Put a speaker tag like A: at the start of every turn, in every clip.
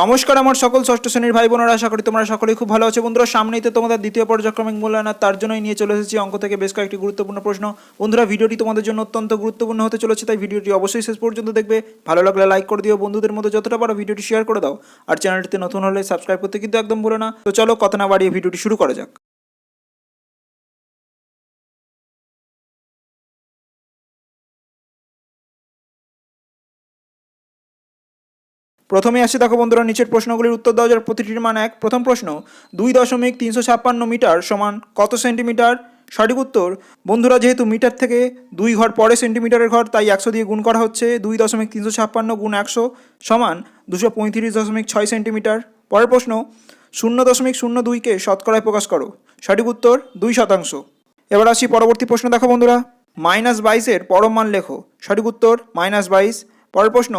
A: নমস্কার আমার সকল ষষ্ঠ শ্রেণির ভাই বোনেরা, আশা করি তোমরা সকলেই খুব ভালো আছো। বন্ধুরা, সামনেই তো তোমাদের দ্বিতীয় পর্যায়ক্রমিক মূল্যায়ন, আর তার জন্যই নিয়ে চলে এসেছি অঙ্ক থেকে বেশ কয়েকটি গুরুত্বপূর্ণ প্রশ্ন। বন্ধুরা, ভিডিওটি তোমাদের জন্য অত্যন্ত গুরুত্বপূর্ণ হতে চলেছে, তাই ভিডিওটি অবশ্যই শেষ পর্যন্ত দেখবে। ভালো লাগলে লাইক করে দিও, বন্ধুদের মধ্যে যতটা পারো ভিডিওটি শেয়ার করে দাও। আর চ্যানেলটিতে নতুন হলে সাবস্ক্রাইব করতে কিন্তু একদম ভুলো না। তো চলো, কথা না বাড়িয়ে ভিডিওটি শুরু করা যাক। প্রথমে আসি দেখো বন্ধুরা, নিচের প্রশ্নগুলির উত্তর দেওয়া যার প্রতিটির মান এক। প্রথম প্রশ্ন, দুই দশমিক তিনশো ছাপ্পান্ন মিটার সমান কত সেন্টিমিটার? সঠিক উত্তর, বন্ধুরা যেহেতু মিটার থেকে দুই ঘর পরে সেন্টিমিটারের ঘর, তাই একশো দিয়ে গুণ করা হচ্ছে। দুই দশমিক তিনশো ছাপ্পান্ন গুণ একশো সমান দুশো পঁয়ত্রিশ দশমিক ছয় সেন্টিমিটার। পরের প্রশ্ন, শূন্য দশমিক শূন্য দুইকে শতকরায় প্রকাশ করো। সঠিক উত্তর, দুই শতাংশ। এবার আসি পরবর্তী প্রশ্ন দেখো বন্ধুরা। মাইনাস বাইশের পরম মান লেখো। সঠিক উত্তর, মাইনাস বাইশ। পরের প্রশ্ন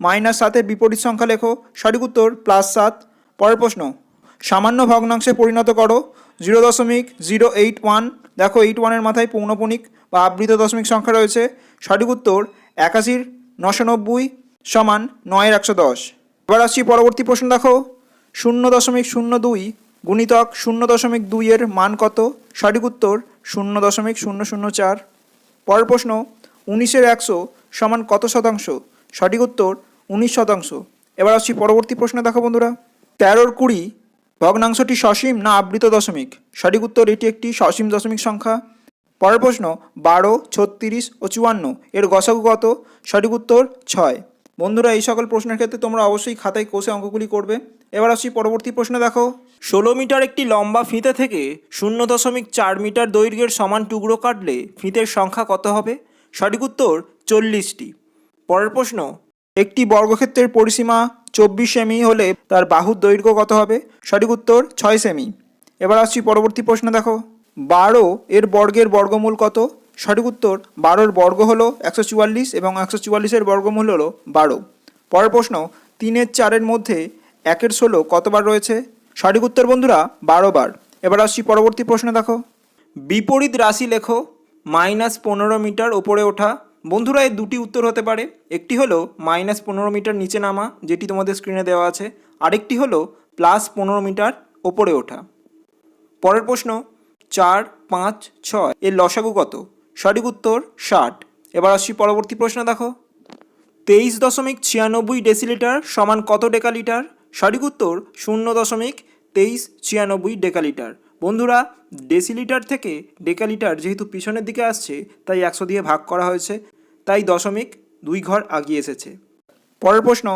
A: মাইনাস সাতের বিপরীত সংখ্যা লেখো, সঠিক উত্তর প্লাস সাত। পরের প্রশ্ন, সামান্য ভগ্নাংশে পরিণত করো জিরো দশমিক জিরো এইট ওয়ান দেখো এইট ওয়ানের মাথায় পৌনপণিক বা আবৃত দশমিক সংখ্যা রয়েছে। সঠিক উত্তর একাশির নশো নব্বই সমান নয়ের একশো দশ। এবার আসছি পরবর্তী প্রশ্ন দেখো, শূন্য দশমিক শূন্য দুই গুণিতক শূন্য দশমিক দুইয়ের মান কত? সঠিক উত্তর শূন্য দশমিক শূন্য শূন্য চার। পরের প্রশ্ন, উনিশের একশো সমান কত শতাংশ? সঠিক উত্তর উনিশ শতাংশ। এবার আসছি পরবর্তী প্রশ্ন। দেখো বন্ধুরা, তেরোর কুড়ি, ভগ্নাংশটি সসীম না আবৃত দশমিক? সঠিক উত্তর, এটি একটি সসীম দশমিক সংখ্যা। পরের প্রশ্ন, বারো, ছত্রিশ ও চুয়ান্ন, এর গসাগু সঠিক উত্তর, ছয়। বন্ধুরা, এই সকল প্রশ্নের ক্ষেত্রে তোমরা অবশ্যই খাতায় কোষে অঙ্কগুলি করবে। এবার আসছি পরবর্তী প্রশ্ন। দেখো, ষোলো মিটার একটি লম্বা ফিতে থেকে শূন্য দশমিক চার মিটার দৈর্ঘ্যের সমান টুকরো কাটলে ফিতের সংখ্যা কত হবে? সঠিক উত্তর, চল্লিশটি। পরের প্রশ্ন, একটি বর্গক্ষেত্রের পরিসীমা চব্বিশ সেমি হলে তার বাহুর দৈর্ঘ্য কত হবে? সঠিক উত্তর, ছয় সেমি। এবার আসছি পরবর্তী প্রশ্ন, দেখো। বারো এর বর্গের বর্গমূল কত? সঠিক উত্তর, বারোর বর্গ হলো একশো চুয়াল্লিশ এবং একশো চুয়াল্লিশের বর্গমূল হলো বারো। পরের প্রশ্ন, তিনের চারের মধ্যে একের ষোলো কতবার রয়েছে? সঠিক উত্তর, বন্ধুরা, বারো বার। এবার আসছি পরবর্তী প্রশ্ন, দেখো। বিপরীত রাশি লেখো, মাইনাস পনেরো মিটার ওপরে ওঠা বন্ধুরা, এর দুটি উত্তর হতে পারে। একটি হলো মাইনাস পনেরো মিটার নিচে নামা, যেটি তোমাদের স্ক্রিনে দেওয়া আছে। আরেকটি হলো প্লাস পনেরো মিটার ওপরে ওঠা। পরের প্রশ্ন, চার, পাঁচ, ছয়, এর লসাগু কত? সঠিক উত্তর, ষাট। এবার আসছি পরবর্তী প্রশ্ন দেখো। তেইশ দশমিক ছিয়ানব্বই ডেসিলিটার সমান কত ডেকালিটার? সঠিক উত্তর, শূন্য দশমিক তেইশ ছিয়ানব্বই ডেকালিটার। বন্ধুরা ডেসিলিটার থেকে ডেকালিটার যেহেতু পিছনের দিকে আসছে, তাই একশো দিয়ে ভাগ করা হয়েছে, তাই দশমিক দুই ঘর আগিয়ে এসেছে। পরের প্রশ্ন,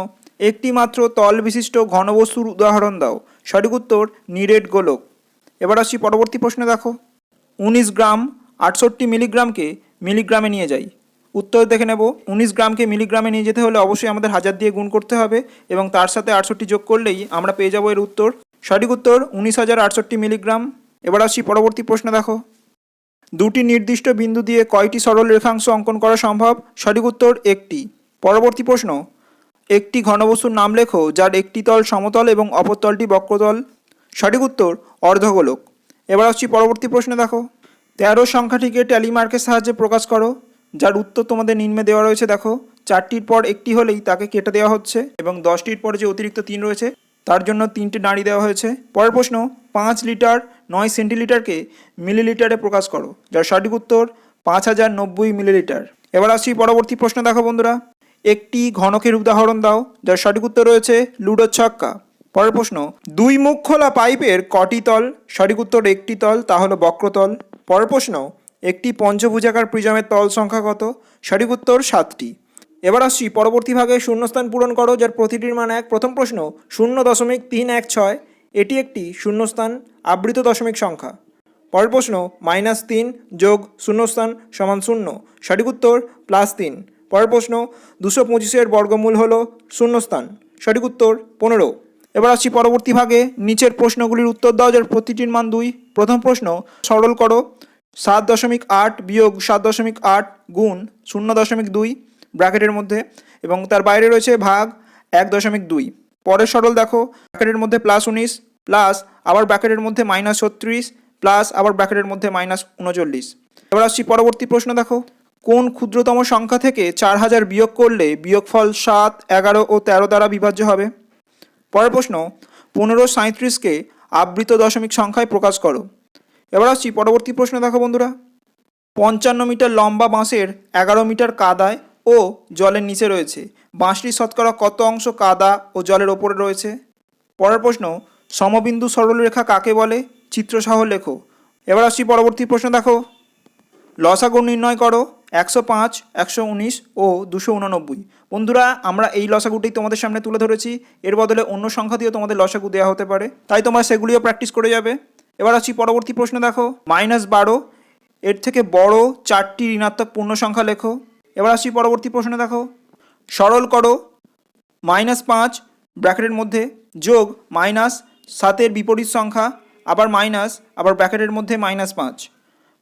A: একটি মাত্র তল বিশিষ্ট ঘনবস্তুর উদাহরণ দাও, সঠিক উত্তর নিরেট গোলক। এবার আসছি পরবর্তী প্রশ্ন দেখো। উনিশ গ্রাম আটষট্টি মিলিগ্রামকে মিলিগ্রামে নিয়ে যাই। উত্তর দেখে নেব, উনিশ গ্রামকে মিলিগ্রামে নিয়ে যেতে হলে অবশ্যই আমাদের হাজার দিয়ে গুণ করতে হবে এবং তার সাথে আটষট্টি যোগ করলেই আমরা পেয়ে যাব এর উত্তর। সঠিক উত্তর উনিশ হাজার আটষট্টি মিলিগ্রাম। এবার আসছি পরবর্তী প্রশ্ন, দেখো। দুটি নির্দিষ্ট বিন্দু দিয়ে কয়টি সরল রেখাংশ অঙ্কন করা সম্ভব? সঠিক উত্তর একটি। পরবর্তী প্রশ্ন, একটি ঘনবস্তুর নাম লেখো যার একটি তল সমতল এবং অপর তলটি বক্রতল। সঠিক উত্তর, অর্ধগোলক। এবার আসছি পরবর্তী প্রশ্ন, দেখো। তেরো সংখ্যাটিকে ট্যালিমার্কের সাহায্যে প্রকাশ করো, যার উত্তর তোমাদের নিম্নে দেওয়া রয়েছে, দেখো। চারটির পর একটি হলেই তাকে কেটে দেওয়া হচ্ছে এবং দশটির পর যে অতিরিক্ত তিন রয়েছে তার জন্য তিনটে নাড়ি দেওয়া হয়েছে। পরের প্রশ্ন, পাঁচ লিটার নয় সেন্টিলিটারকে মিলিলিটারে প্রকাশ করো, যার সঠিক উত্তর পাঁচ হাজার নব্বই মিলিলিটার। এবার আসি পরবর্তী প্রশ্ন দেখো বন্ধুরা। একটি ঘনকের উদাহরণ দাও, যার সঠিক উত্তর রয়েছে লুডোর ছক্কা পরের প্রশ্ন, দুই মুখ খোলা পাইপের কটি তল? সঠিক উত্তর একটি তল, তা হলো বক্রতল। পরের প্রশ্ন, একটি পঞ্চভুজাকার প্রিজমের তল সংখ্যা কত? সঠিক উত্তর সাতটি। এবার আসছি পরবর্তী ভাগে শূন্যস্থান পূরণ করো, যার প্রতিটির মান এক। প্রথম প্রশ্ন, শূন্য দশমিক তিন এক ছয়, এটি একটি শূন্যস্থান আবৃত দশমিক সংখ্যা। পরের প্রশ্ন, মাইনাস তিন যোগ শূন্যস্থান সমান শূন্য, সঠিক উত্তর প্লাস তিন। পরের প্রশ্ন, দুশো পঁচিশের বর্গমূল হল শূন্যস্থান, সঠিক উত্তর পনেরো। এবার আসছি পরবর্তী ভাগে, নিচের প্রশ্নগুলির উত্তর দাও, যার প্রতিটির মান দুই। প্রথম প্রশ্ন, সরল করো, সাত দশমিক আট বিয়োগ সাত দশমিক আট গুণ শূন্য দশমিক দুই। ব্র্যাকেটের মধ্যে এবং তার বাইরে রয়েছে ভাগ এক দশমিক দুই। পরের সরল দেখো, ব্র্যাকেটের মধ্যে প্লাস উনিশ প্লাস আবার ব্র্যাকেটের মধ্যে মাইনাস ছত্রিশ প্লাস আবার ব্র্যাকেটের মধ্যে মাইনাস উনচল্লিশ। এবার আসছি পরবর্তী প্রশ্ন দেখো, কোন ক্ষুদ্রতম সংখ্যা থেকে চার হাজার বিয়োগ করলে বিয়োগফল সাত, এগারো ও তেরো দ্বারা বিভাজ্য হবে? পরের প্রশ্ন, পনেরো সাঁত্রিশকে আবৃত দশমিক সংখ্যায় প্রকাশ করো। এবার আসছি পরবর্তী প্রশ্ন দেখো বন্ধুরা, পঞ্চান্ন মিটার লম্বা বাঁশের এগারো মিটার কাদায় ও জলের নিচে রয়েছে। বাঁশটির শতকরা কত অংশ কাদা ও জলের ওপরে রয়েছে? পরের প্রশ্ন, সমবিন্দু সরলরেখা কাকে বলে? চিত্রসহ লেখো। এবার আসছি পরবর্তী প্রশ্ন দেখো। লসাগু নির্ণয় করো, একশো পাঁচ, একশো উনিশ ও দুশো উননব্বই। বন্ধুরা, আমরা এই লসাগুটি তোমাদের সামনে তুলে ধরেছি। এর বদলে অন্য সংখ্যা দিয়েও তোমাদের লসাগু দেওয়া হতে পারে। তাই তোমরা সেগুলিও প্র্যাকটিস করে যাবে। এবার আসছি পরবর্তী প্রশ্ন দেখো। মাইনাস বারো, এর থেকে বড় চারটি ঋণাত্মক পূর্ণ সংখ্যা লেখো। এবার আসছি পরবর্তী প্রশ্ন দেখো। সরল করো মাইনাস পাঁচ ব্র্যাকেটের মধ্যে যোগ মাইনাস সাতের বিপরীত সংখ্যা, আবার মাইনাস, আবার ব্র্যাকেটের মধ্যে মাইনাস পাঁচ।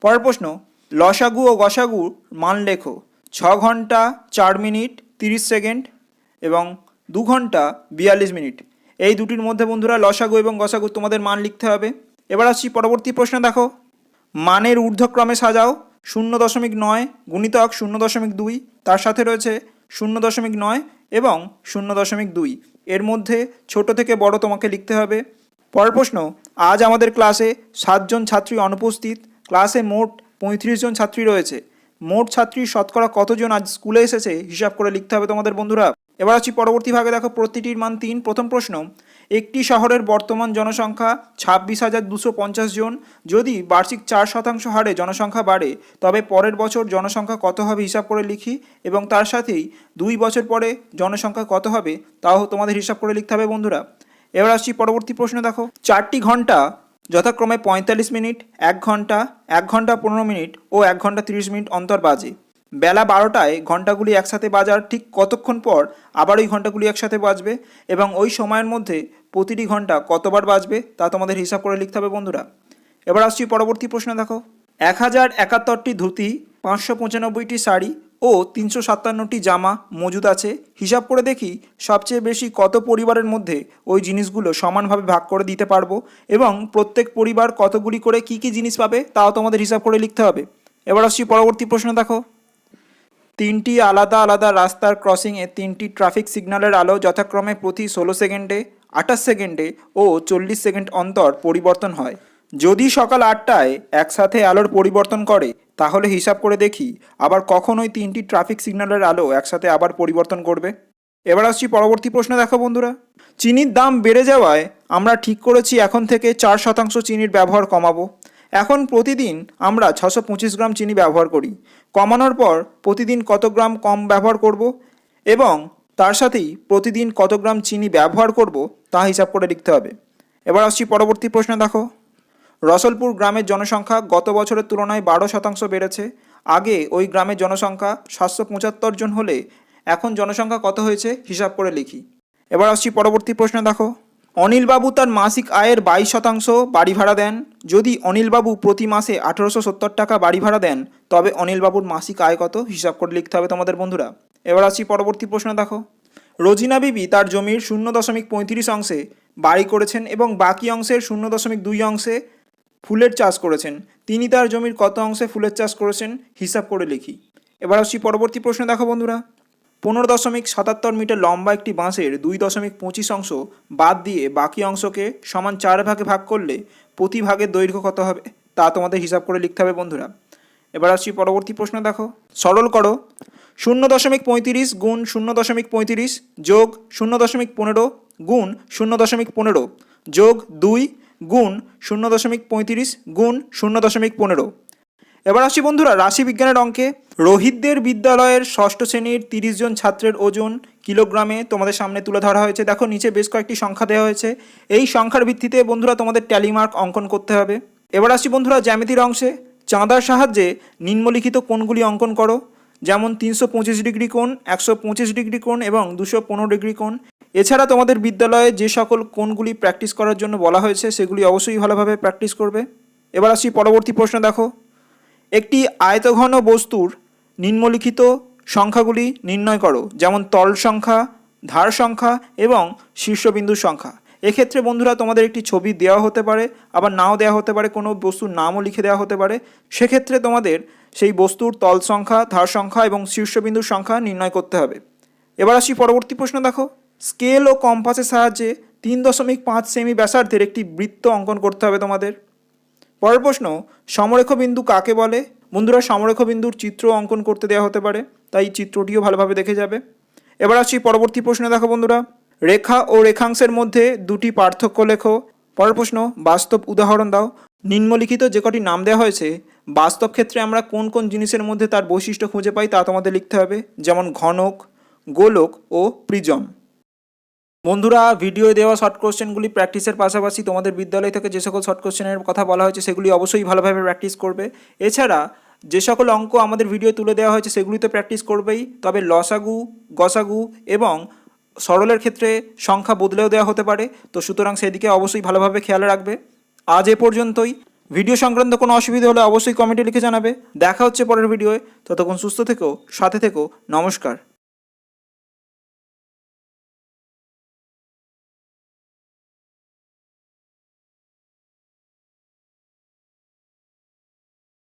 A: পরের প্রশ্ন, লসাগু ও গসাগু মান লেখো। ছ ঘণ্টা চার মিনিট তিরিশ সেকেন্ড এবং দু ঘণ্টা বিয়াল্লিশ মিনিট। এই দুটির মধ্যে বন্ধুরা লসাগু এবং গসাগু তোমাদের মান লিখতে হবে। এবার আসছি পরবর্তী প্রশ্ন দেখো। মানের ঊর্ধ্বক্রমে সাজাও। শূন্য দশমিক নয় গুণিতক শূন্য দশমিক দুই, তার সাথে রয়েছে শূন্য দশমিক নয় এবং শূন্য দশমিক দুই। এর মধ্যে ছোট থেকে বড় তোমাকে লিখতে হবে। পরের প্রশ্ন, আজ আমাদের ক্লাসে সাতজন ছাত্রী অনুপস্থিত। ক্লাসে মোট পঁয়ত্রিশ জন ছাত্রী রয়েছে। মোট ছাত্রীর শতকরা কতজন আজ স্কুলে এসেছে, হিসাব করে লিখতে হবে তোমাদের বন্ধুরা। এবার আছি পরবর্তী ভাগে। দেখো প্রতিটির মান তিন। প্রথম প্রশ্ন, একটি শহরের বর্তমান জনসংখ্যা ছাব্বিশ হাজার দুশো পঞ্চাশ জন। যদি বার্ষিক চার শতাংশ হারে জনসংখ্যা বাড়ে, তবে পরের বছর জনসংখ্যা কত হবে হিসাব করে লিখি এবং তার সাথেই দুই বছর পরে জনসংখ্যা কত হবে তাও তোমাদের হিসাব করে লিখতে হবে বন্ধুরা। এবার আসছি পরবর্তী প্রশ্ন, দেখো। চারটি ঘণ্টা যথাক্রমে পঁয়তাল্লিশ মিনিট, এক ঘণ্টা এক ঘণ্টা পনেরো মিনিট ও এক ঘণ্টা তিরিশ মিনিট অন্তর বাজে। বেলা বারোটায় ঘন্টাগুলি একসাথে বাজার ঠিক কতক্ষণ পর আবার ওই ঘন্টাগুলি একসাথে বাজবে এবং ওই সময়ের মধ্যে প্রতিটি ঘণ্টা কতবার বাজবে তা তোমাদের হিসাব করে লিখতে হবে বন্ধুরা। এবার আসছি পরবর্তী প্রশ্ন দেখো। এক হাজার একাত্তরটি ধুতি, পাঁচশো পঁচানব্বইটি শাড়ি ও তিনশো সাতান্নটি জামা মজুদ আছে। হিসাব করে দেখি সবচেয়ে বেশি কত পরিবারের মধ্যে ওই জিনিসগুলো সমানভাবে ভাগ করে দিতে পারব এবং প্রত্যেক পরিবার কতগুলি করে কি কি জিনিস পাবে তাও তোমাদের হিসাব করে লিখতে হবে। এবার আসছি পরবর্তী প্রশ্ন দেখো। তিনটি আলাদা আলাদা রাস্তার ক্রসিংয়ে তিনটি ট্রাফিক সিগন্যালের আলো যথাক্রমে প্রতি ষোলো সেকেন্ডে, আঠাশ সেকেন্ডে ও চল্লিশ সেকেন্ড অন্তর পরিবর্তন হয়। যদি সকাল আটটায় একসাথে আলোর পরিবর্তন করে, তাহলে হিসাব করে দেখি আবার কখন ওই তিনটি ট্রাফিক সিগন্যালের আলো একসাথে আবার পরিবর্তন করবে। এবার আসছি পরবর্তী প্রশ্ন দেখো বন্ধুরা। চিনির দাম বেড়ে যাওয়ায় আমরা ঠিক করেছি এখন থেকে চার শতাংশ চিনির ব্যবহার কমাবো। এখন প্রতিদিন আমরা ছশো পঁচিশ গ্রাম চিনি ব্যবহার করি। কমানোর পর প্রতিদিন কত গ্রাম কম ব্যবহার করব এবং তার সাথেই প্রতিদিন কত গ্রাম চিনি ব্যবহার করব তা হিসাব করে লিখতে হবে। এবার আসছি পরবর্তী প্রশ্ন, দেখো। রসলপুর গ্রামের জনসংখ্যা গত বছরের তুলনায় বারো শতাংশ বেড়েছে। আগে ওই গ্রামের জনসংখ্যা সাতশো পঁচাত্তর জন হলে এখন জনসংখ্যা কত হয়েছে হিসাব করে লিখি। এবার আসছি পরবর্তী প্রশ্ন, দেখো। অনিলবাবু তার মাসিক আয়ের বাইশ শতাংশ বাড়ি ভাড়া দেন। যদি অনিলবাবু প্রতি মাসে আঠেরোশো সত্তর টাকা বাড়ি ভাড়া দেন, তবে অনিলবাবুর মাসিক আয় কত? হিসাব করে লিখতে হবে তোমাদের বন্ধুরা। এবার আসছি পরবর্তী প্রশ্ন দেখো। রোজিনা বিবি তার জমির শূন্য দশমিক পঁয়ত্রিশ অংশে বাড়ি করেছেন এবং বাকি অংশের শূন্য দশমিক দুই অংশে ফুলের চাষ করেছেন। তিনি তার জমির কত অংশে ফুলের চাষ করেছেন? হিসাব করে লিখি। এবার আসছি পরবর্তী প্রশ্ন দেখো বন্ধুরা। পনেরো দশমিক সাতাত্তর মিটার লম্বা একটি বাঁশের দুই দশমিক পঁচিশ অংশ বাদ দিয়ে বাকি অংশকে সমান চার ভাগে ভাগ করলে প্রতি ভাগের দৈর্ঘ্য কত হবে? তা তোমাদের হিসাব করে লিখতে হবে বন্ধুরা। এবার আসছি পরবর্তী প্রশ্ন দেখো। সরল করো। শূন্য দশমিক পঁয়ত্রিশ গুণ শূন্য দশমিক পঁয়ত্রিশ যোগ শূন্য দশমিক পনেরো গুণ শূন্য দশমিক পনেরো যোগ দুই গুণ শূন্য দশমিক পঁয়ত্রিশ গুণ শূন্য দশমিক পনেরো। এবার আসি বন্ধুরা, রাশিবিজ্ঞানের অঙ্কে। রোহিতদের বিদ্যালয়ের ষষ্ঠ শ্রেণির তিরিশ জন ছাত্রের ওজন কিলোগ্রামে তোমাদের সামনে তুলে ধরা হয়েছে। দেখো, নিচে বেশ কয়েকটি সংখ্যা দেওয়া হয়েছে। এই সংখ্যার ভিত্তিতে বন্ধুরা, তোমাদের ট্যালিমার্ক অঙ্কন করতে হবে। এবার আসি বন্ধুরা, জ্যামিতির অংশে। চাঁদার সাহায্যে নিম্নলিখিত কোণগুলি অঙ্কন করো। যেমন, তিনশো পঁচিশ ডিগ্রি কোণ, একশো পঁচিশ ডিগ্রি কোণ এবং দুশো পনেরো ডিগ্রি কোণ। এছাড়া তোমাদের বিদ্যালয়ে যে সকল কোণগুলি প্র্যাকটিস করার জন্য বলা হয়েছে, সেগুলি অবশ্যই ভালোভাবে প্র্যাকটিস করবে। এবার আসি পরবর্তী প্রশ্ন, দেখো। একটি আয়তঘন বস্তুর নিম্নলিখিত সংখ্যাগুলি নির্ণয় করো, যেমন তল সংখ্যা, ধার সংখ্যা এবং শীর্ষবিন্দুর সংখ্যা। এক্ষেত্রে বন্ধুরা তোমাদের একটি ছবি দেওয়া হতে পারে, আবার নাও দেওয়া হতে পারে, কোনো বস্তুর নামও লিখে দেওয়া হতে পারে। সেক্ষেত্রে তোমাদের সেই বস্তুর তল সংখ্যা, ধার সংখ্যা এবং শীর্ষবিন্দুর সংখ্যা নির্ণয় করতে হবে। এবার আসি পরবর্তী প্রশ্ন, দেখো। স্কেল ও কম্পাসের সাহায্যে তিন দশমিক পাঁচ সেমি ব্যাসার্ধের একটি বৃত্ত অঙ্কন করতে হবে তোমাদের। পরের প্রশ্ন সমরেখ বিন্দু কাকে বলে? বন্ধুরা সমরেখ বিন্দুর চিত্র অঙ্কন করতে দেওয়া হতে পারে, তাই চিত্রটিও ভালোভাবে দেখে যাবে। এবার আসছি পরবর্তী প্রশ্নে দেখো বন্ধুরা। রেখা ও রেখাংশের মধ্যে দুটি পার্থক্য লেখো। পরের প্রশ্ন, বাস্তব উদাহরণ দাও। নিম্নলিখিত যে কটি নাম দেওয়া হয়েছে, বাস্তব ক্ষেত্রে আমরা কোন কোন জিনিসের মধ্যে তার বৈশিষ্ট্য খুঁজে পাই তা তোমাদের লিখতে হবে, যেমন ঘনক, গোলক ও প্রিজম। বন্ধুরা ভিডিও দেওয়া শর্ট কোশ্চেনগুলি প্র্যাকটিসের পাশাপাশি তোমাদের বিদ্যালয় থেকে যে সকল শর্ট কোশ্চেনের কথা বলা হয়েছে, সেগুলি অবশ্যই ভালোভাবে প্র্যাকটিস করবে। এছাড়া, যে সকল অঙ্ক আমাদের ভিডিও তুলে দেওয়া হয়েছে সেগুলিতে প্র্যাকটিস করবেই। তবে লসাগু, গসাগু এবং সরলের ক্ষেত্রে সংখ্যা বদলেও দেওয়া হতে পারে। তো সুতরাং সেদিকে অবশ্যই ভালোভাবে খেয়াল রাখবে। আজ এ পর্যন্তই। ভিডিও সংক্রান্ত কোনো অসুবিধা হলে অবশ্যই কমেন্টে লিখে জানাবে। দেখা হচ্ছে পরের ভিডিওয় ততক্ষণ সুস্থ থেকো, সাথে থেকো। নমস্কার।